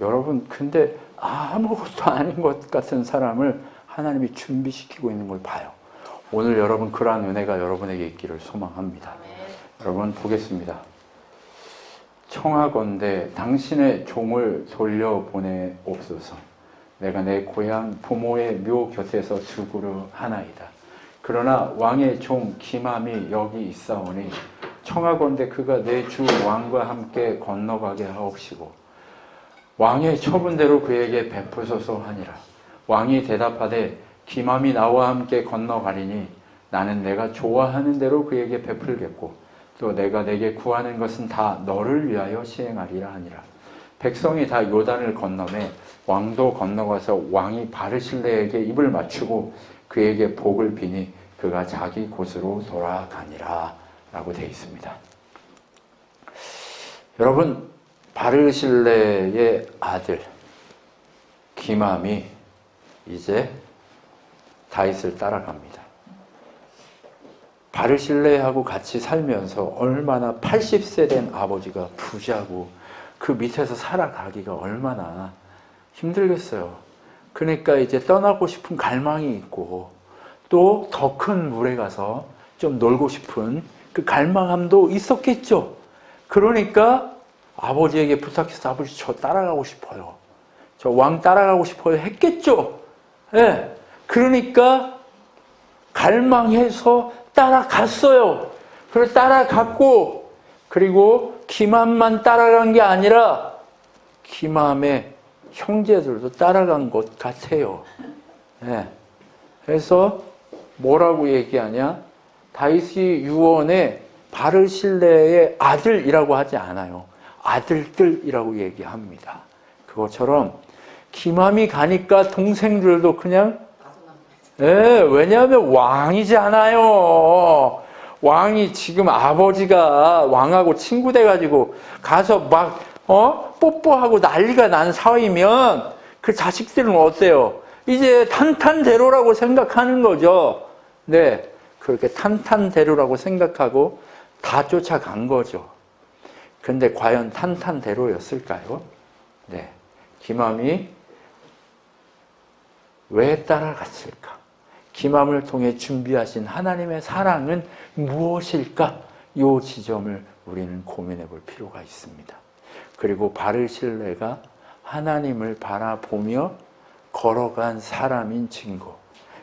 여러분 근데 아무것도 아닌 것 같은 사람을 하나님이 준비시키고 있는 걸 봐요. 오늘 여러분 그러한 은혜가 여러분에게 있기를 소망합니다. 여러분 보겠습니다. 청하건대 당신의 종을 돌려보내옵소서. 내가 내 고향 부모의 묘 곁에서 죽으려 하나이다. 그러나 왕의 종 기맘이 여기 있사오니 청하건대 그가 내 주 왕과 함께 건너가게 하옵시고 왕의 처분대로 그에게 베푸소서 하니라. 왕이 대답하되 기맘이 나와 함께 건너가리니 나는 내가 좋아하는 대로 그에게 베풀겠고 또 내가 내게 구하는 것은 다 너를 위하여 시행하리라 하니라. 백성이 다 요단을 건너매 왕도 건너가서 왕이 바르실레에게 입을 맞추고 그에게 복을 비니 그가 자기 곳으로 돌아가니라 라고 되어 있습니다. 여러분 바르실레의 아들 기맘이 이제 다윗을 따라갑니다. 바르실레하고 같이 살면서 얼마나 80세 된 아버지가 부자고 그 밑에서 살아가기가 얼마나 힘들겠어요. 그러니까 이제 떠나고 싶은 갈망이 있고 또 더 큰 물에 가서 좀 놀고 싶은 그 갈망함도 있었겠죠. 그러니까 아버지에게 부탁해서 아버지 저 따라가고 싶어요. 저 왕 따라가고 싶어요. 했겠죠. 예. 그러니까 갈망해서 따라갔어요. 그래서 따라갔고 그리고 기맘만 따라간 게 아니라 기맘의 형제들도 따라간 것 같아요. 예. 그래서 뭐라고 얘기하냐? 다윗이 유언에 바르실레의 아들이라고 하지 않아요. 아들들이라고 얘기합니다. 그것처럼 기맘이 가니까 동생들도 그냥 예, 왜냐하면 왕이잖아요. 왕이 지금 아버지가 왕하고 친구 돼가지고 가서 막, 어? 뽀뽀하고 난리가 난 사이면 그 자식들은 어때요? 이제 탄탄대로라고 생각하는 거죠. 네. 그렇게 탄탄대로라고 생각하고 다 쫓아간 거죠. 근데 과연 탄탄대로였을까요? 네. 기맘이 왜 따라갔을까? 기맘을 통해 준비하신 하나님의 사랑은 무엇일까? 이 지점을 우리는 고민해 볼 필요가 있습니다. 그리고 바르실레가 하나님을 바라보며 걸어간 사람인 증거.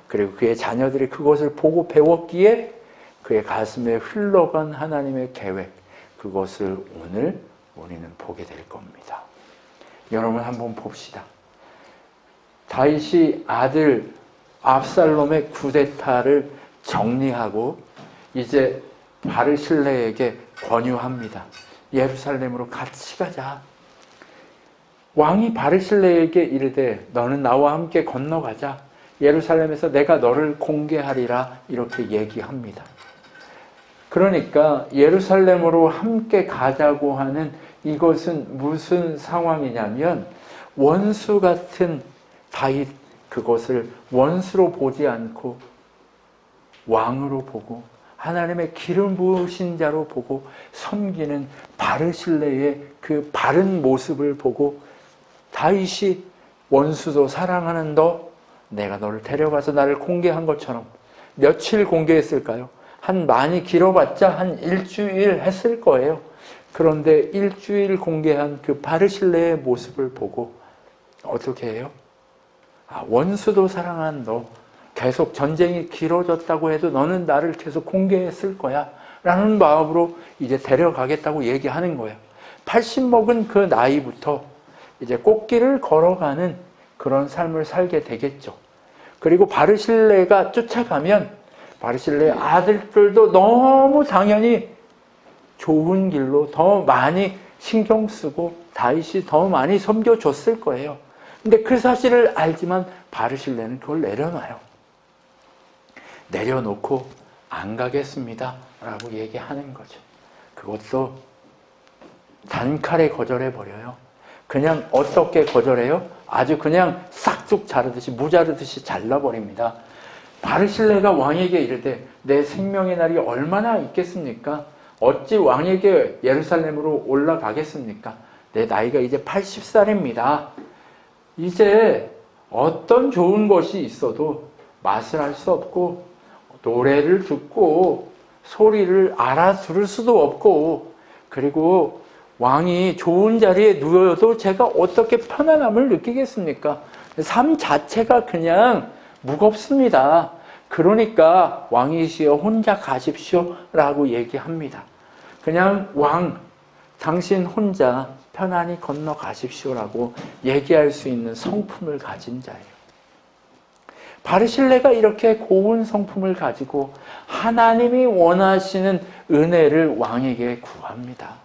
그리고 그의 자녀들이 그것을 보고 배웠기에 그의 가슴에 흘러간 하나님의 계획. 그것을 오늘 우리는 보게 될 겁니다. 여러분 한번 봅시다. 다윗이 아들 압살롬의 쿠데타를 정리하고 이제 바르실레에게 권유합니다. 예루살렘으로 같이 가자. 왕이 바르실레에게 이르되 너는 나와 함께 건너가자. 예루살렘에서 내가 너를 공개하리라 이렇게 얘기합니다. 그러니까 예루살렘으로 함께 가자고 하는 이것은 무슨 상황이냐면 원수 같은 다윗 그것을 원수로 보지 않고 왕으로 보고 하나님의 기름 부으신 자로 보고 섬기는 바르실레의 그 바른 모습을 보고 다윗이 원수도 사랑하는 너 내가 너를 데려가서 나를 공개한 것처럼 며칠 공개했을까요? 한 많이 길어봤자 한 일주일 했을 거예요. 그런데 일주일 공개한 그 바르실레의 모습을 보고 어떻게 해요? 아, 원수도 사랑한 너 계속 전쟁이 길어졌다고 해도 너는 나를 계속 공개했을 거야. 라는 마음으로 이제 데려가겠다고 얘기하는 거예요. 80 먹은 그 나이부터 이제 꽃길을 걸어가는 그런 삶을 살게 되겠죠. 그리고 바르실레가 쫓아가면 바르실레 아들들도 너무 당연히 좋은 길로 더 많이 신경 쓰고 다윗이 더 많이 섬겨줬을 거예요. 근데 그 사실을 알지만 바르실레는 그걸 내려놔요. 내려놓고 안 가겠습니다. 라고 얘기하는 거죠. 그것도 단칼에 거절해 버려요. 그냥 어떻게 거절해요? 아주 그냥 싹둑 자르듯이 무자르듯이 잘라버립니다. 바르실레가 왕에게 이르되 내 생명의 날이 얼마나 있겠습니까? 어찌 왕에게 예루살렘으로 올라가겠습니까? 내 나이가 이제 80살입니다. 이제 어떤 좋은 것이 있어도 맛을 알 수 없고 노래를 듣고 소리를 알아들을 수도 없고 그리고 왕이 좋은 자리에 누워도 제가 어떻게 편안함을 느끼겠습니까? 삶 자체가 그냥 무겁습니다. 그러니까 왕이시여 혼자 가십시오 라고 얘기합니다. 그냥 왕, 당신 혼자 편안히 건너가십시오 라고 얘기할 수 있는 성품을 가진 자예요. 바르실레가 이렇게 고운 성품을 가지고 하나님이 원하시는 은혜를 왕에게 구합니다.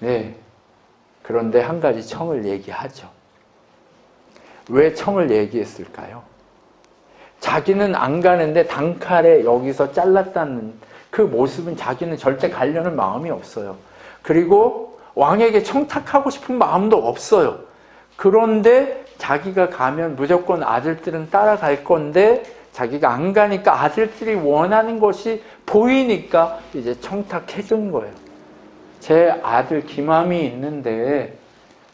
네. 그런데 한 가지 청을 얘기하죠. 왜 청을 얘기했을까요? 자기는 안 가는데 단칼에 여기서 잘랐다는 그 모습은 자기는 절대 가려는 마음이 없어요. 그리고 왕에게 청탁하고 싶은 마음도 없어요. 그런데 자기가 가면 무조건 아들들은 따라갈 건데 자기가 안 가니까 아들들이 원하는 것이 보이니까 이제 청탁해 준 거예요. 제 아들 김함이 있는데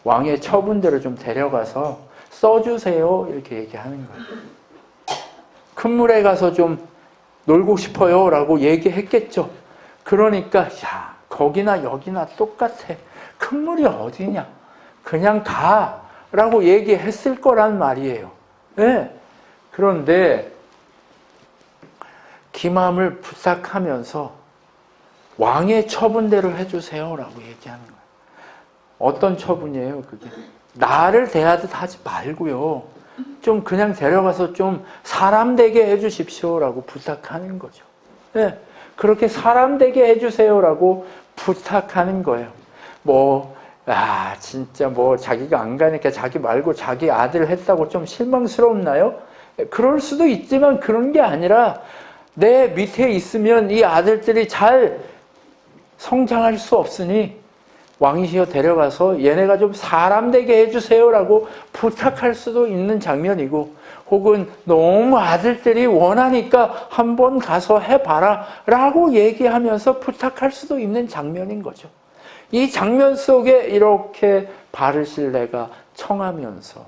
왕의 처분대로 좀 데려가서 써주세요. 이렇게 얘기하는 거예요. 큰 물에 가서 좀 놀고 싶어요. 라고 얘기했겠죠. 그러니까, 야, 거기나 여기나 똑같아. 큰 물이 어디냐. 그냥 가. 라고 얘기했을 거란 말이에요. 네. 그런데, 김함을 부탁하면서 왕의 처분대로 해주세요. 라고 얘기하는 거예요. 어떤 처분이에요, 그게? 나를 대하듯 하지 말고요. 좀 그냥 데려가서 좀 사람 되게 해주십시오라고 부탁하는 거죠. 네, 그렇게 사람 되게 해주세요라고 부탁하는 거예요. 뭐, 아, 진짜 뭐 자기가 안 가니까 자기 말고 자기 아들 했다고 좀 실망스럽나요? 그럴 수도 있지만 그런 게 아니라 내 밑에 있으면 이 아들들이 잘 성장할 수 없으니 왕이시여 데려가서 얘네가 좀 사람 되게 해주세요라고 부탁할 수도 있는 장면이고 혹은 너무 아들들이 원하니까 한번 가서 해봐라 라고 얘기하면서 부탁할 수도 있는 장면인 거죠. 이 장면 속에 이렇게 바르실레가 청하면서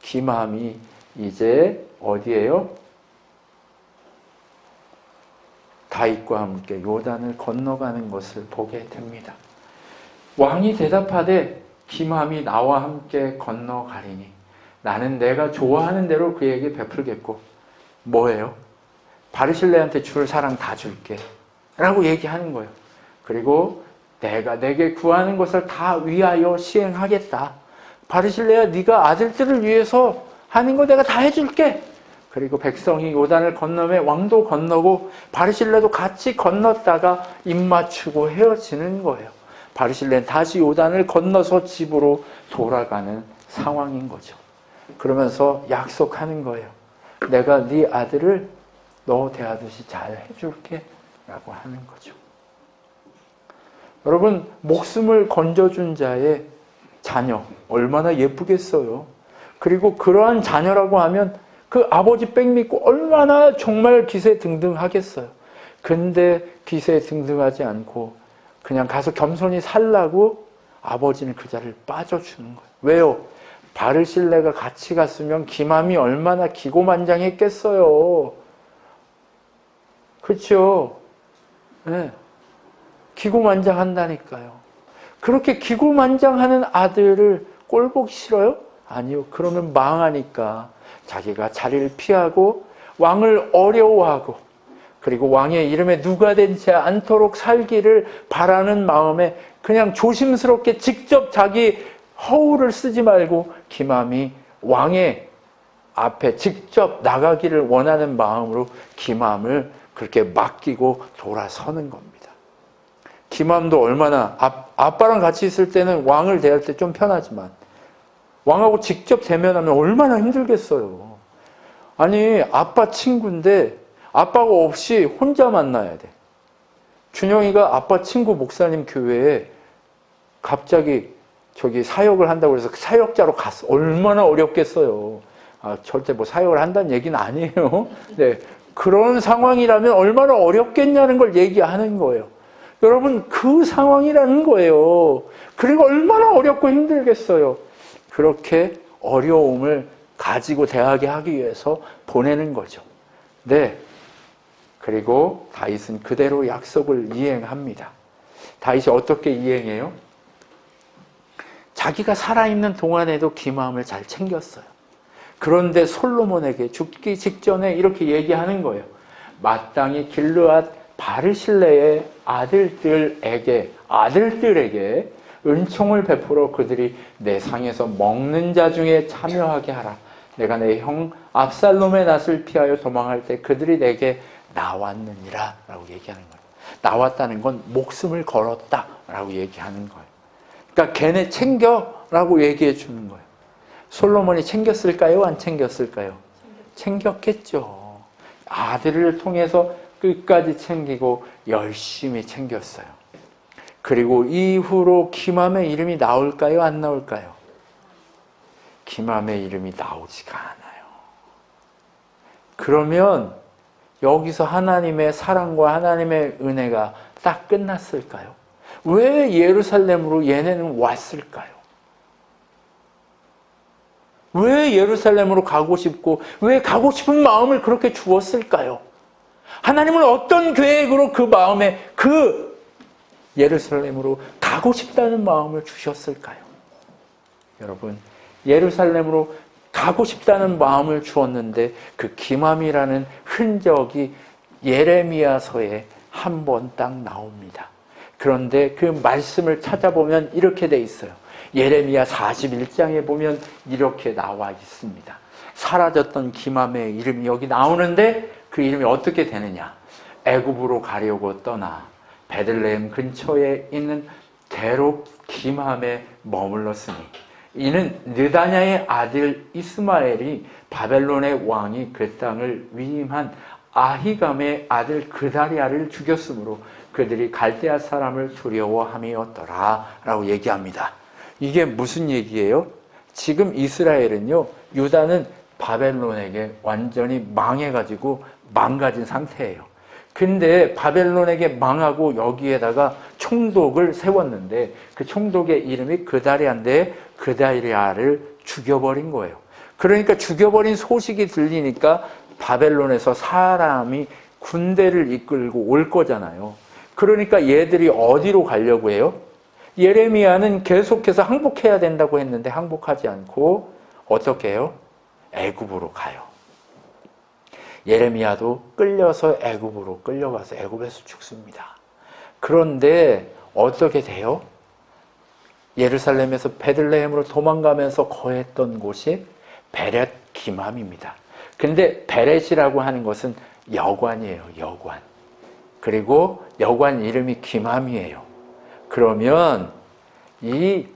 기맘이 이제 어디에요? 다윗과 함께 요단을 건너가는 것을 보게 됩니다. 왕이 대답하되 기맘이 나와 함께 건너가리니 나는 내가 좋아하는 대로 그에게 베풀겠고 뭐예요? 바르실레한테 줄 사랑 다 줄게 라고 얘기하는 거예요. 그리고 내가 내게 구하는 것을 다 위하여 시행하겠다. 바르실레야 네가 아들들을 위해서 하는 거 내가 다 해줄게. 그리고 백성이 요단을 건너며 왕도 건너고 바르실레도 같이 건넜다가 입 맞추고 헤어지는 거예요. 바르실레는 다시 요단을 건너서 집으로 돌아가는 상황인 거죠. 그러면서 약속하는 거예요. 내가 네 아들을 너 대하듯이 잘 해줄게 라고 하는 거죠. 여러분 목숨을 건져준 자의 자녀 얼마나 예쁘겠어요. 그리고 그러한 자녀라고 하면 그 아버지 백 믿고 얼마나 정말 기세 등등하겠어요. 근데 기세 등등하지 않고 그냥 가서 겸손히 살라고 아버지는 그 자리를 빠져주는 거예요. 왜요? 바르실레가 같이 갔으면 기맘이 얼마나 기고만장했겠어요. 그렇죠? 네. 기고만장한다니까요. 그렇게 기고만장하는 아들을 꼴보기 싫어요? 아니요. 그러면 망하니까 자기가 자리를 피하고 왕을 어려워하고 그리고 왕의 이름에 누가 되지 않도록 살기를 바라는 마음에 그냥 조심스럽게 직접 자기 허울을 쓰지 말고 기맘이 왕의 앞에 직접 나가기를 원하는 마음으로 기맘을 그렇게 맡기고 돌아서는 겁니다. 기맘도 얼마나 아, 빠랑 같이 있을 때는 왕을 대할 때 좀 편하지만 왕하고 직접 대면하면 얼마나 힘들겠어요. 아니 아빠 친구인데 아빠가 없이 혼자 만나야 돼. 준영이가 아빠 친구 목사님 교회에 갑자기 저기 사역을 한다고 해서 사역자로 갔어. 얼마나 어렵겠어요. 아, 절대 뭐 사역을 한다는 얘기는 아니에요. 네. 그런 상황이라면 얼마나 어렵겠냐는 걸 얘기하는 거예요. 여러분 그 상황이라는 거예요. 그리고 얼마나 어렵고 힘들겠어요. 그렇게 어려움을 가지고 대하게 하기 위해서 보내는 거죠. 네. 그리고 다윗은 그대로 약속을 이행합니다. 다윗이 어떻게 이행해요? 자기가 살아있는 동안에도 기마음을 잘 챙겼어요. 그런데 솔로몬에게 죽기 직전에 이렇게 얘기하는 거예요. 마땅히 길르앗 바르실레의 아들들에게 아들들에게 은총을 베풀어 그들이 내 상에서 먹는 자 중에 참여하게 하라. 내가 내 형 압살롬의 낯을 피하여 도망할 때 그들이 내게 나왔느니라 라고 얘기하는 거예요. 나왔다는 건 목숨을 걸었다 라고 얘기하는 거예요. 그러니까 걔네 챙겨 라고 얘기해 주는 거예요. 솔로몬이 챙겼을까요? 안 챙겼을까요? 챙겼겠죠. 아들을 통해서 끝까지 챙기고 열심히 챙겼어요. 그리고 이후로 기맘의 이름이 나올까요? 안 나올까요? 기맘의 이름이 나오지가 않아요. 그러면 여기서 하나님의 사랑과 하나님의 은혜가 딱 끝났을까요? 왜 예루살렘으로 얘네는 왔을까요? 왜 예루살렘으로 가고 싶고 왜 가고 싶은 마음을 그렇게 주었을까요? 하나님은 어떤 계획으로 그 마음에 그 예루살렘으로 가고 싶다는 마음을 주셨을까요? 여러분, 예루살렘으로 가고 싶다는 마음을 주었는데 그 기맘이라는 흔적이 예레미야서에 한 번 딱 나옵니다. 그런데 그 말씀을 찾아보면 이렇게 돼 있어요. 예레미야 41장에 보면 이렇게 나와 있습니다. 사라졌던 기맘의 이름이 여기 나오는데 그 이름이 어떻게 되느냐? 애굽으로 가려고 떠나 베들레헴 근처에 있는 대로 기맘에 머물렀으니 이는 느다냐의 아들 이스마엘이 바벨론의 왕이 그 땅을 위임한 아히감의 아들 그다리아를 죽였으므로 그들이 갈대아 사람을 두려워함이었더라 라고 얘기합니다. 이게 무슨 얘기예요? 지금 이스라엘은요, 유다는 바벨론에게 완전히 망해가지고 망가진 상태예요. 근데 바벨론에게 망하고 여기에다가 총독을 세웠는데 그 총독의 이름이 그다리아인데 그다리아를 죽여버린 거예요. 그러니까 죽여버린 소식이 들리니까 바벨론에서 사람이 군대를 이끌고 올 거잖아요. 그러니까 얘들이 어디로 가려고 해요? 예레미야는 계속해서 항복해야 된다고 했는데 항복하지 않고 어떻게 해요? 애굽으로 가요. 예레미야도 끌려서 애굽으로 끌려가서 애굽에서 죽습니다. 그런데 어떻게 돼요? 예루살렘에서 베들레헴으로 도망가면서 거했던 곳이 베렛 기맘입니다. 근데 베렛이라고 하는 것은 여관이에요. 여관. 그리고 여관 이름이 기맘이에요. 그러면 이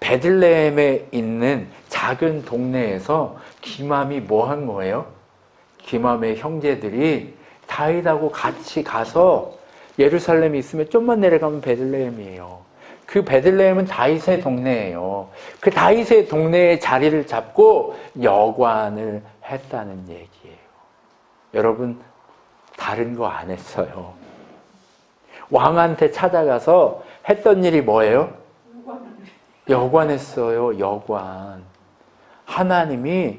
베들레헴에 있는 작은 동네에서 기맘이 뭐 한 거예요? 기맘의 형제들이 다윗하고 같이 가서 예루살렘이 있으면 좀만 내려가면 베들레헴이에요. 그 베들레헴은 다윗의 동네예요. 그 다윗의 동네에 자리를 잡고 여관을 했다는 얘기예요. 여러분 다른 거 안 했어요. 왕한테 찾아가서 했던 일이 뭐예요? 여관했어요. 여관. 하나님이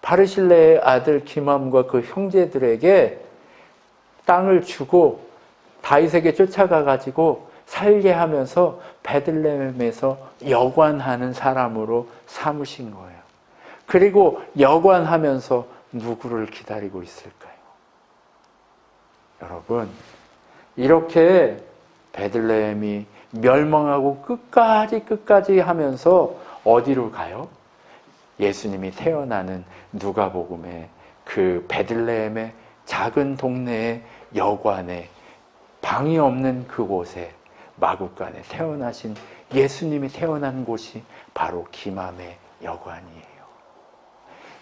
바르실레의 아들 기맘과 그 형제들에게 땅을 주고 다윗에게 쫓아가 가지고 살게 하면서 베들레헴에서 여관하는 사람으로 삼으신 거예요. 그리고 여관하면서 누구를 기다리고 있을까요? 여러분, 이렇게 베들레헴이 멸망하고 끝까지 끝까지 하면서 어디로 가요? 예수님이 태어나는 누가복음의 그 베들레헴의 작은 동네의 여관에 방이 없는 그곳에 마국간에 태어나신 예수님이 태어난 곳이 바로 기맘의 여관이에요.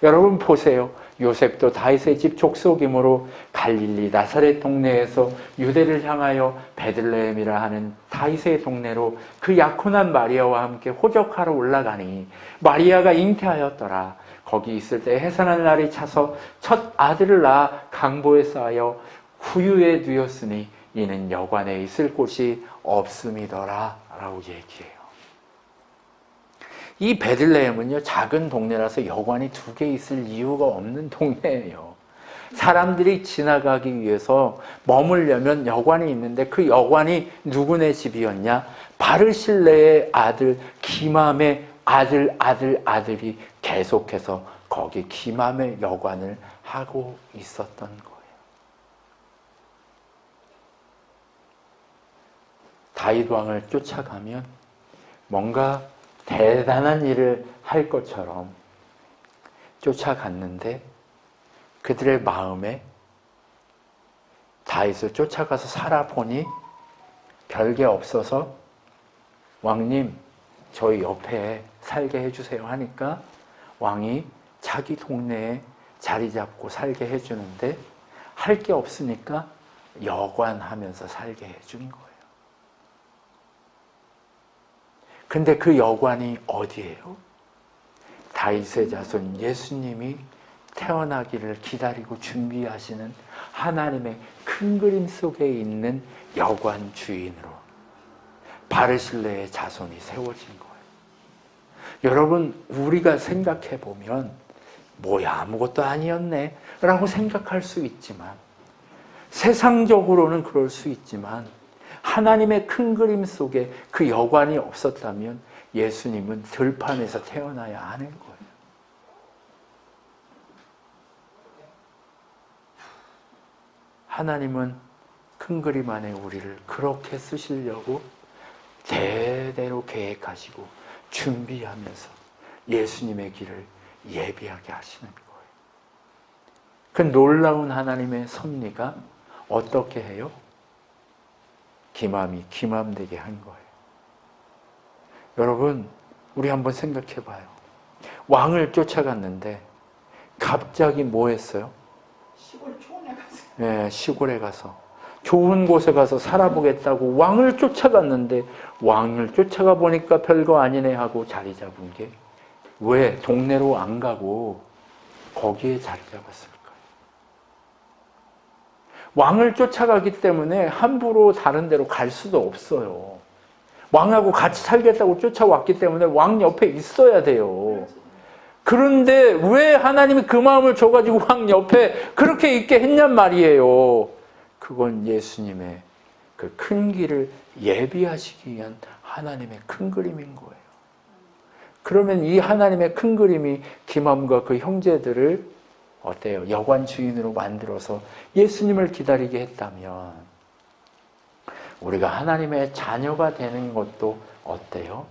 여러분 보세요. 요셉도 다윗의 집 족속이므로 갈릴리 나사렛 동네에서 유대를 향하여 베들레헴이라 하는 다윗의 동네로 그 약혼한 마리아와 함께 호적하러 올라가니 마리아가 잉태하였더라. 거기 있을 때 해산한 날이 차서 첫 아들을 낳아 강보에 쌓여 후유에 누였으니 이는 여관에 있을 곳이 없음이더라 라고 얘기해요. 이 베들레헴은요 작은 동네라서 여관이 두 개 있을 이유가 없는 동네예요. 사람들이 지나가기 위해서 머물려면 여관이 있는데 그 여관이 누구네 집이었냐? 바르실레의 아들 기맘의 아들 아들 아들이 계속해서 거기 기맘의 여관을 하고 있었던 거예요. 다윗 왕을 쫓아가면 뭔가 대단한 일을 할 것처럼 쫓아갔는데 그들의 마음에 다윗을 쫓아가서 살아보니 별게 없어서 왕님 저희 옆에 살게 해주세요 하니까 왕이 자기 동네에 자리 잡고 살게 해주는데 할 게 없으니까 여관하면서 살게 해준 거예요. 근데 그 여관이 어디예요? 다윗의 자손 예수님이 태어나기를 기다리고 준비하시는 하나님의 큰 그림 속에 있는 여관 주인으로 바르실레의 자손이 세워진 거예요. 여러분, 우리가 생각해 보면 뭐야 아무것도 아니었네 라고 생각할 수 있지만 세상적으로는 그럴 수 있지만 하나님의 큰 그림 속에 그 여관이 없었다면 예수님은 들판에서 태어나야 하는 거예요. 하나님은 큰 그림 안에 우리를 그렇게 쓰시려고 대대로 계획하시고 준비하면서 예수님의 길을 예비하게 하시는 거예요. 그 놀라운 하나님의 섭리가 어떻게 해요? 기맘이 기맘되게 한 거예요. 여러분, 우리 한번 생각해 봐요. 왕을 쫓아갔는데 갑자기 뭐 했어요? 시골 초원에 가서 예, 시골에 가서 좋은 곳에 가서 살아보겠다고 왕을 쫓아갔는데 왕을 쫓아가 보니까 별거 아니네 하고 자리 잡은 게 왜 동네로 안 가고 거기에 자리 잡았을까요? 왕을 쫓아가기 때문에 함부로 다른 데로 갈 수도 없어요. 왕하고 같이 살겠다고 쫓아왔기 때문에 왕 옆에 있어야 돼요. 그런데 왜 하나님이 그 마음을 줘가지고 왕 옆에 그렇게 있게 했냔 말이에요. 그건 예수님의 그 큰 길을 예비하시기 위한 하나님의 큰 그림인 거예요. 그러면 이 하나님의 큰 그림이 김함과 그 형제들을 어때요? 여관 주인으로 만들어서 예수님을 기다리게 했다면 우리가 하나님의 자녀가 되는 것도 어때요?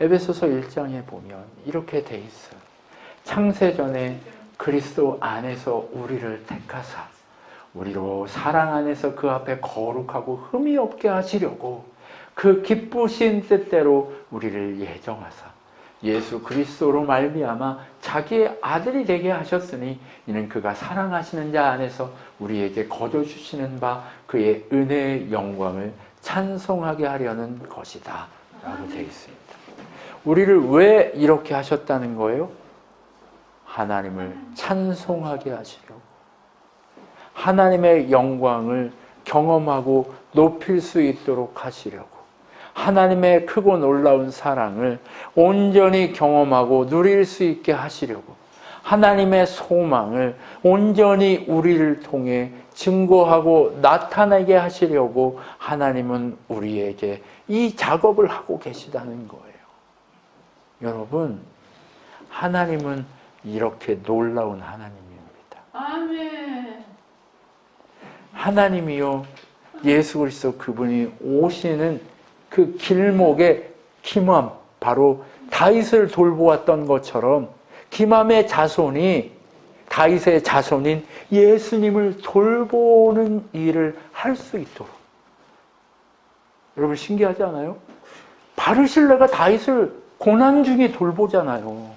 에베소서 1장에 보면 이렇게 돼 있어요. 창세전에 그리스도 안에서 우리를 택하사 우리로 사랑 안에서 그 앞에 거룩하고 흠이 없게 하시려고 그 기쁘신 뜻대로 우리를 예정하사 예수 그리스도로 말미암아 자기의 아들이 되게 하셨으니 이는 그가 사랑하시는 자 안에서 우리에게 거저 주시는 바 그의 은혜의 영광을 찬송하게 하려는 것이다 라고 되어 있습니다. 우리를 왜 이렇게 하셨다는 거예요? 하나님을 찬송하게 하시려고 하나님의 영광을 경험하고 높일 수 있도록 하시려고 하나님의 크고 놀라운 사랑을 온전히 경험하고 누릴 수 있게 하시려고 하나님의 소망을 온전히 우리를 통해 증거하고 나타내게 하시려고 하나님은 우리에게 이 작업을 하고 계시다는 거예요. 여러분, 하나님은 이렇게 놀라운 하나님입니다. 아멘. 하나님이요 예수 그리스도 그분이 오시는 그 길목에 김함 바로 다윗을 돌보았던 것처럼 김함의 자손이 다윗의 자손인 예수님을 돌보는 일을 할 수 있도록 여러분 신기하지 않아요? 바르실레가 다윗을 고난 중에 돌보잖아요.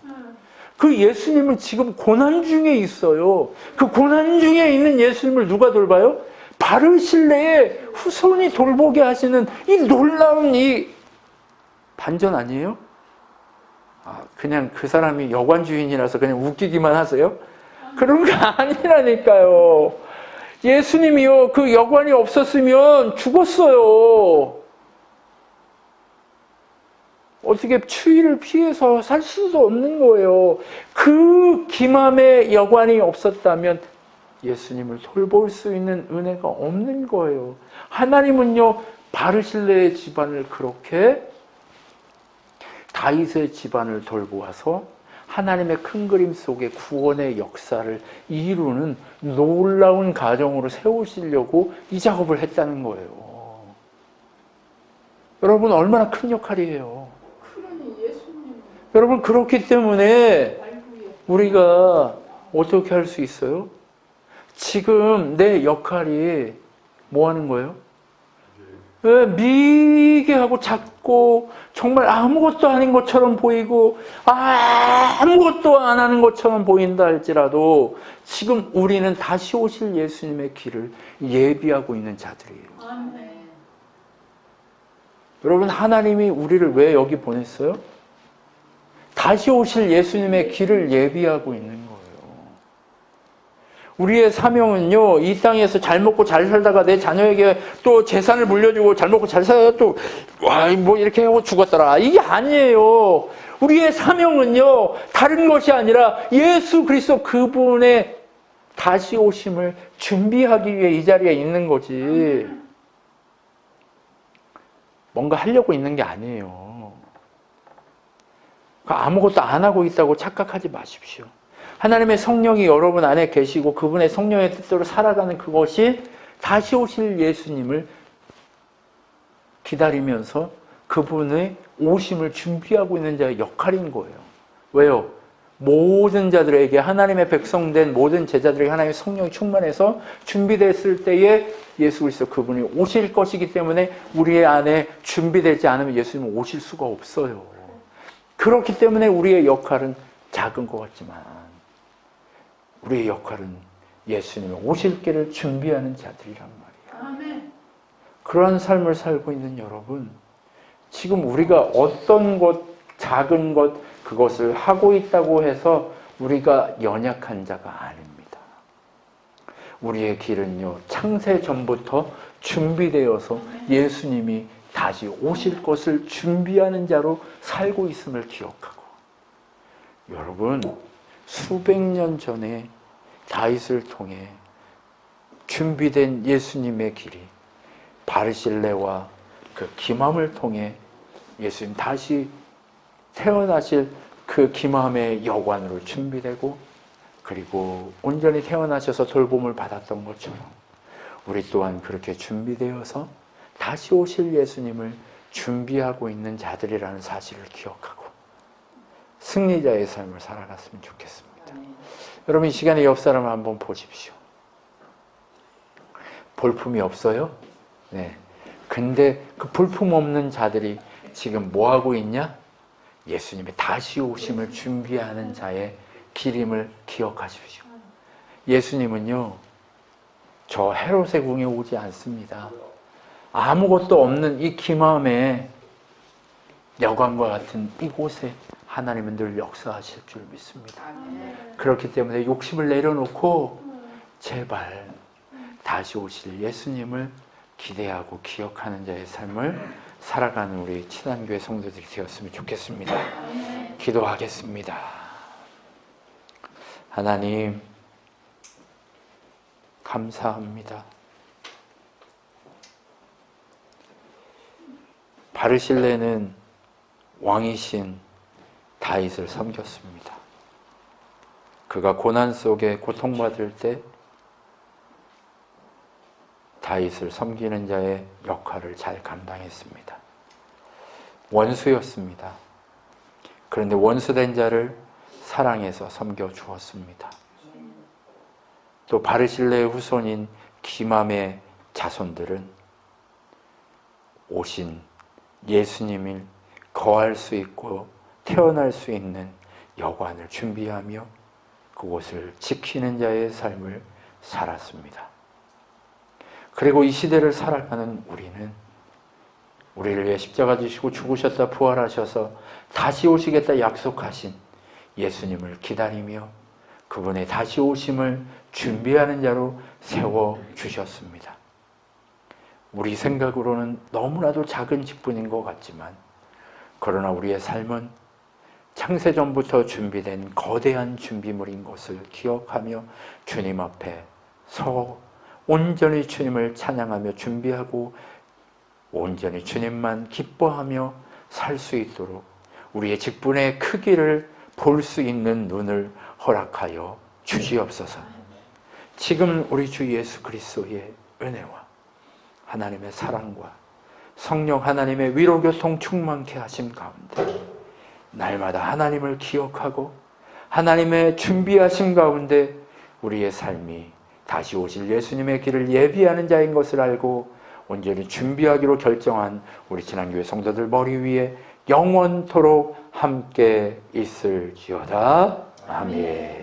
그 예수님은 지금 고난 중에 있어요. 그 고난 중에 있는 예수님을 누가 돌봐요? 바르실레의 후손이 돌보게 하시는 이 놀라운 이 반전 아니에요? 아, 그냥 그 사람이 여관 주인이라서 그냥 웃기기만 하세요? 그런 거 아니라니까요. 예수님이요, 그 여관이 없었으면 죽었어요. 어떻게 추위를 피해서 살 수도 없는 거예요. 그 기맘에 여관이 없었다면 예수님을 돌볼 수 있는 은혜가 없는 거예요. 하나님은요, 바르실레의 집안을 그렇게 다윗의 집안을 돌보아서 하나님의 큰 그림 속에 구원의 역사를 이루는 놀라운 가정으로 세우시려고 이 작업을 했다는 거예요. 여러분 얼마나 큰 역할이에요. 여러분 그렇기 때문에 우리가 어떻게 할 수 있어요? 지금 내 역할이 뭐 하는 거예요? 왜 미개하고 작고 정말 아무것도 아닌 것처럼 보이고 아무것도 안 하는 것처럼 보인다 할지라도 지금 우리는 다시 오실 예수님의 길을 예비하고 있는 자들이에요. 아멘. 여러분 하나님이 우리를 왜 여기 보냈어요? 다시 오실 예수님의 길을 예비하고 있는 거예요. 우리의 사명은요, 이 땅에서 잘 먹고 잘 살다가 내 자녀에게 또 재산을 물려주고 잘 먹고 잘 살다가 또, 와, 뭐 이렇게 하고 죽었더라. 이게 아니에요. 우리의 사명은요, 다른 것이 아니라 예수 그리스도 그분의 다시 오심을 준비하기 위해 이 자리에 있는 거지. 뭔가 하려고 있는 게 아니에요. 그러니까 아무것도 안 하고 있다고 착각하지 마십시오. 하나님의 성령이 여러분 안에 계시고 그분의 성령의 뜻대로 살아가는 그것이 다시 오실 예수님을 기다리면서 그분의 오심을 준비하고 있는 자의 역할인 거예요. 왜요? 모든 자들에게 하나님의 백성된 모든 제자들에게 하나님의 성령이 충만해서 준비됐을 때에 예수 그리스도 그분이 오실 것이기 때문에 우리의 안에 준비되지 않으면 예수님은 오실 수가 없어요. 그렇기 때문에 우리의 역할은 작은 것 같지만 우리의 역할은 예수님의 오실 길을 준비하는 자들이란 말이에요. 그러한 삶을 살고 있는 여러분, 지금 우리가 어떤 것, 작은 것, 그것을 하고 있다고 해서 우리가 연약한 자가 아닙니다. 우리의 길은요, 창세 전부터 준비되어서 예수님이 다시 오실 것을 준비하는 자로 살고 있음을 기억하고, 여러분, 수백 년 전에 다윗을 통해 준비된 예수님의 길이 바르실레와 그 기맘을 통해 예수님 다시 태어나실 그 기맘의 여관으로 준비되고 그리고 온전히 태어나셔서 돌봄을 받았던 것처럼 우리 또한 그렇게 준비되어서 다시 오실 예수님을 준비하고 있는 자들이라는 사실을 기억하고 승리자의 삶을 살아갔으면 좋겠습니다. 여러분 이 시간에 옆 사람을 한번 보십시오. 볼품이 없어요? 네. 근데 그 볼품 없는 자들이 지금 뭐 하고 있냐? 예수님의 다시 오심을 준비하는 자의 길임을 기억하십시오. 예수님은요, 저 헤롯의 궁에 오지 않습니다. 아무것도 없는 이 기맘에 여관과 같은 이곳에 하나님은 늘 역사하실 줄 믿습니다. 그렇기 때문에 욕심을 내려놓고 제발 다시 오실 예수님을 기대하고 기억하는 자의 삶을 살아가는 우리 친한교회 성도들이 되었으면 좋겠습니다. 기도하겠습니다. 하나님, 감사합니다. 바르실레는 왕이신 다윗을 섬겼습니다. 그가 고난 속에 고통받을 때 다윗을 섬기는 자의 역할을 잘 감당했습니다. 원수였습니다. 그런데 원수된 자를 사랑해서 섬겨 주었습니다. 또 바르실레의 후손인 기맘의 자손들은 오신 예수님을 거할 수 있고 태어날 수 있는 여관을 준비하며 그곳을 지키는 자의 삶을 살았습니다. 그리고 이 시대를 살아가는 우리는 우리를 위해 십자가 지시고 죽으셨다 부활하셔서 다시 오시겠다 약속하신 예수님을 기다리며 그분의 다시 오심을 준비하는 자로 세워 주셨습니다. 우리 생각으로는 너무나도 작은 직분인 것 같지만 그러나 우리의 삶은 창세전부터 준비된 거대한 준비물인 것을 기억하며 주님 앞에 서 온전히 주님을 찬양하며 준비하고 온전히 주님만 기뻐하며 살 수 있도록 우리의 직분의 크기를 볼 수 있는 눈을 허락하여 주시옵소서. 지금 우리 주 예수 그리스도의 은혜와 하나님의 사랑과 성령 하나님의 위로 교통 충만케 하심 가운데 날마다 하나님을 기억하고 하나님의 준비하심 가운데 우리의 삶이 다시 오실 예수님의 길을 예비하는 자인 것을 알고 온전히 준비하기로 결정한 우리 지난교회 성도들 머리 위에 영원토록 함께 있을지어다. 아멘.